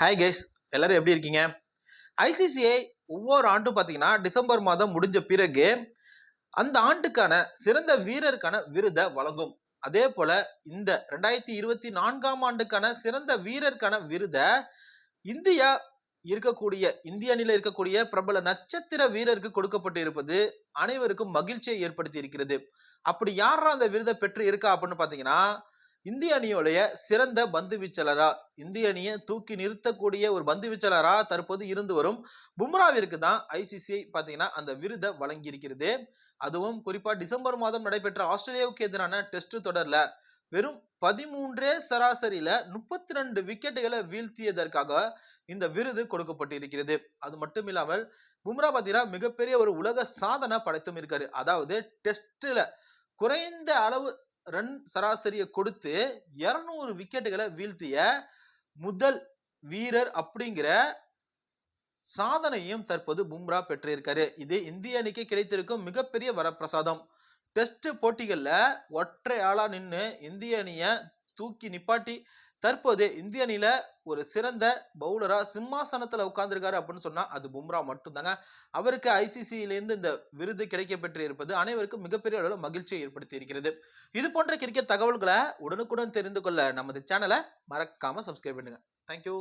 Hi guys எல்லாரும் எப்படி இருக்கீங்க? ஐசிசிஐ ஒவ்வொரு ஆண்டும் பார்த்தீங்கன்னா டிசம்பர் மாதம் முடிஞ்ச பிறகு அந்த ஆண்டுக்கான சிறந்த வீரருக்கான விருதை வழங்கும். அதே போல இந்த ரெண்டாயிரத்தி இருபத்தி நான்காம் ஆண்டுக்கான சிறந்த வீரருக்கான விருதை இந்தியா இருக்கக்கூடிய இந்திய அணியில் இருக்கக்கூடிய பிரபல நட்சத்திர வீரருக்கு கொடுக்கப்பட்டு இருப்பது அனைவருக்கும் மகிழ்ச்சியை ஏற்படுத்தி இருக்கிறது. அப்படி யாரா அந்த விருதை பெற்று இருக்கா அப்படின்னு பார்த்தீங்கன்னா இந்திய அணியோடைய சிறந்த பந்து வீச்சலரா இந்திய அணியை தூக்கி நிறுத்தக்கூடிய ஒரு பந்து வீச்சலரா தற்போது இருந்து வரும் பும்ராவிற்கு தான் ஐசிசிஐ பார்த்தீங்கன்னா அந்த விருதை வழங்கி இருக்கிறது அதுவும் குறிப்பா டிசம்பர் மாதம் நடைபெற்ற ஆஸ்திரேலியாவுக்கு எதிரான டெஸ்ட் தொடர்ல வெறும் பதிமூன்றே சராசரியில முப்பத்தி ரெண்டு விக்கெட்டுகளை வீழ்த்தியதற்காக இந்த விருது கொடுக்கப்பட்டு இருக்கிறது அது மட்டும் இல்லாமல் பும்ரா பார்த்தீங்கன்னா மிகப்பெரிய ஒரு உலக சாதனை படைத்தும் இருக்காரு. அதாவது டெஸ்ட்ல குறைந்த அளவு ரன் சராசரியை கொடுத்து இருநூறு விக்கெட்டுகளை வீழ்த்திய முதல் வீரர் அப்படிங்கிற சாதனையும் தற்போது பும்ரா பெற்றிருக்காரு. இது இந்திய அணிக்கு கிடைத்திருக்கும் மிகப்பெரிய வரப்பிரசாதம். டெஸ்ட் போட்டிகளில் ஒற்றை ஆளா நின்று இந்திய அணியை தூக்கி நிப்பாட்டி தற்போது இந்திய அணியில ஒரு சிறந்த பவுலரா சிம்மாசனத்துல உட்கார்ந்துருக்காரு அப்படின்னு சொன்னா அது பும்ரா மட்டும்தாங்க. அவருக்கு ஐசிசியிலேருந்து இந்த விருது கிடைக்கப்பெற்று இருப்பது அனைவருக்கும் மிகப்பெரிய அளவில் மகிழ்ச்சியை ஏற்படுத்தி இருக்கிறது இது போன்ற கிரிக்கெட் தகவல்களை உடனுக்குடன் தெரிந்து கொள்ள நமது சேனலை மறக்காம சப்ஸ்கிரைப் பண்ணுங்க. தேங்க்யூ